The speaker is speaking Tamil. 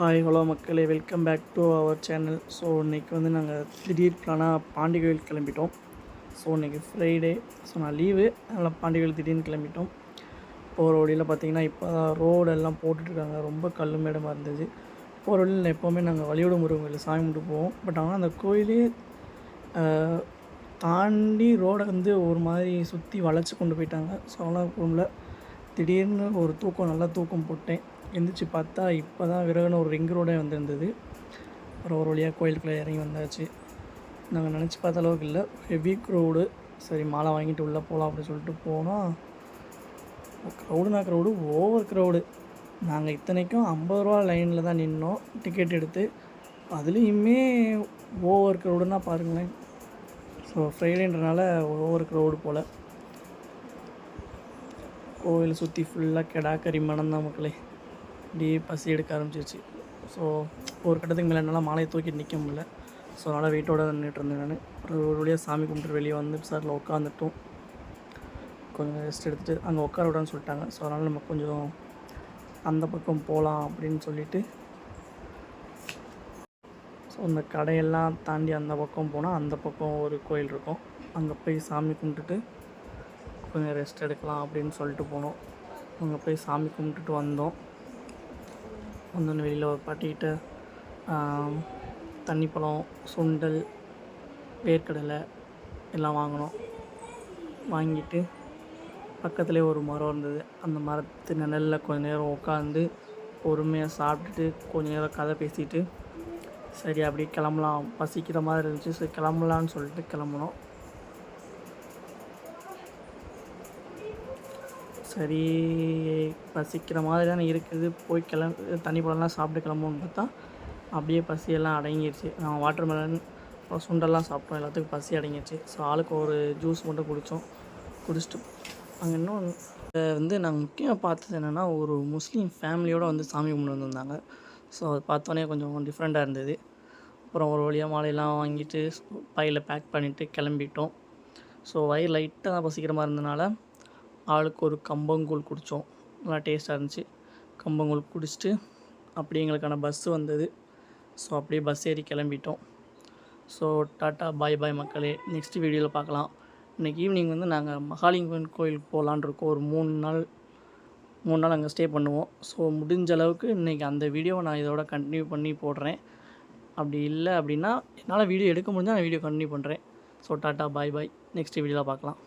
ஹாய் ஹலோ மக்களே. Welcome back to our channel so இன்றைக்கி வந்து நாங்கள் திடீர் பிளானாக பாண்டி கோயில் கிளம்பிட்டோம். ஸோ இன்றைக்கி ஃப்ரைடே ஸோ நான் லீவு அதனால் பாண்டி கோயில் திடீர்னு கிளம்பிட்டோம். போகிற வழியில் பார்த்தீங்கன்னா இப்போ தான் ரோடெல்லாம் போட்டுட்ருக்காங்க. ரொம்ப கல் மேடமாக இருந்தது. போகிற வழியில் எப்போவுமே நாங்கள் வழியோட முருகன் கோயில் சாமி கும்பிட்டு போவோம். பட் ஆனால் அந்த கோயிலே தாண்டி ரோடை வந்து ஒரு மாதிரி சுற்றி வளைச்சி கொண்டு போயிட்டாங்க. ஸோ அதெல்லாம் ரூமில் திடீர்னு ஒரு தூக்கம் நல்லா தூக்கம் போட்டேன். எந்திரிச்சு பார்த்தா இப்போ தான் விறகுன ஒரு ரிங் ரோடே வந்திருந்தது. அப்புறம் ஒரு வழியாக கோயிலுக்குள்ளே இறங்கி வந்தாச்சு. நாங்கள் நினச்சி பார்த்த அளவுக்கு இல்லை. ஹெவி க்ரௌடு சரி மாலை வாங்கிட்டு உள்ளே போகலாம் அப்படின்னு சொல்லிட்டு போனால் க்ரௌடுனா க்ரௌடு ஓவர் க்ரௌடு நாங்கள் இத்தனைக்கும் ஐம்பது ரூபா லைனில் தான் நின்னோம். டிக்கெட் எடுத்து. அதுலேயுமே ஓவர் க்ரௌடுனா பாருங்களேன். ஸோ ஃப்ரைடேன்றனால ஓவர் க்ரௌடு போல். கோவில் சுற்றி ஃபுல்லாக கெடா கறி தான் மக்களே. அப்படியே பசி எடுக்க ஆரம்பிச்சிருச்சு. ஸோ ஒரு கட்டத்துக்கு மேலே என்னால் மாலையை தூக்கிட்டு நிற்க முடியல. ஸோ அதனால் வெயிட்டோட நின்றுட்டு இருந்தேன் நான். அப்புறம் ஒரு வழியாக சாமி கும்பிட்டு வெளியே வந்து சாரில் உட்காந்துட்டோம் கொஞ்சம் ரெஸ்ட் எடுத்துகிட்டு அங்கே உட்கார விடான்னு சொல்லிட்டாங்க. ஸோ அதனால் நம்ம கொஞ்சம் அந்த பக்கம் போகலாம் அப்படின்னு சொல்லிட்டு ஸோ இந்த கடையெல்லாம் தாண்டி அந்த பக்கம் போனால் அந்த பக்கம் ஒரு கோயில் இருக்கும். அங்கே போய் சாமி கும்பிட்டுட்டு கொஞ்சம் ரெஸ்ட் எடுக்கலாம் அப்படின்னு சொல்லிட்டு போனோம். அங்கே போய் சாமி கும்பிட்டுட்டு வந்தோம். வந்தோன்னு வெளியில் ஒரு பாட்டிக்கிட்ட தண்ணி பழம் சுண்டல் வேர்க்கடலை எல்லாம் வாங்கினோம். வாங்கிட்டு பக்கத்துலேயே ஒரு மரம் இருந்தது. அந்த மரத்து நிழலில் கொஞ்ச நேரம் உட்காந்து பொறுமையாக சாப்பிட்டுட்டு கொஞ்ச நேரம் கதை பேசிட்டு சரி அப்படியே கிளம்பலாம். பசிக்கிற மாதிரி இருந்துச்சு. சரி கிளம்பலான்னு சொல்லிட்டு கிளம்புனோம். சரி பசிக்கிற மாதிரி தானே இருக்குது. போய் கிளம்ப தண்ணி பழம்லாம் சாப்பிட்டு கிளம்புவோம்னு பார்த்தா அப்படியே பசியெல்லாம் அடங்கிடுச்சு நான் வாட்டர் மெலன் அப்புறம் சுண்டெல்லாம் சாப்பிட்டோம். எல்லாத்துக்கும் பசி அடங்கிடுச்சு ஸோ ஆளுக்கு ஒரு ஜூஸ் மட்டும் குடித்தோம் குடிச்சிட்டு அங்கே இன்னும் வந்து நாங்கள் முக்கியமாக பார்த்தது என்னென்னா ஒரு முஸ்லீம் ஃபேமிலியோடு வந்து சாமி கும்பிட்டு வந்திருந்தாங்க. ஸோ அது பார்த்தோன்னே கொஞ்சம் டிஃப்ரெண்ட்டாக இருந்தது. அப்புறம் ஒரு வழியாக மாலையெல்லாம் வாங்கிட்டு பையில் பேக் பண்ணிவிட்டு கிளம்பிட்டோம். ஸோ வயிறு லைட்டாக தான் பசிக்கிற மாதிரி இருந்தனால ஆளுக்கு ஒரு கம்பங்கூழ் குடித்தோம். நல்லா டேஸ்ட்டாக இருந்துச்சு. கம்பங்கூழ் குடிச்சிட்டு அப்படியே எங்களுக்கான பஸ்ஸு வந்தது. ஸோ அப்படியே பஸ் ஏறி கிளம்பிட்டோம். ஸோ டாட்டா பாய் பாய் மக்களே நெக்ஸ்ட் வீடியோவில் பார்க்கலாம். இன்றைக்கி ஈவினிங் வந்து நாங்கள் மகாலிங்கன் கோயிலுக்கு போகலான் இருக்கோம். ஒரு மூணு நாள் மூணு நாள் அங்கே ஸ்டே பண்ணுவோம். ஸோ முடிஞ்ச அளவுக்கு இன்றைக்கி அந்த வீடியோவை நான் இதோட கண்டினியூ பண்ணி போடுறேன். அப்படி இல்லை அப்படின்னா என்னால் வீடியோ எடுக்க முடிஞ்சால் நான் வீடியோ கண்டினியூ பண்ணுறேன் so tata bye bye next வீடியோவில் பார்க்கலாம்.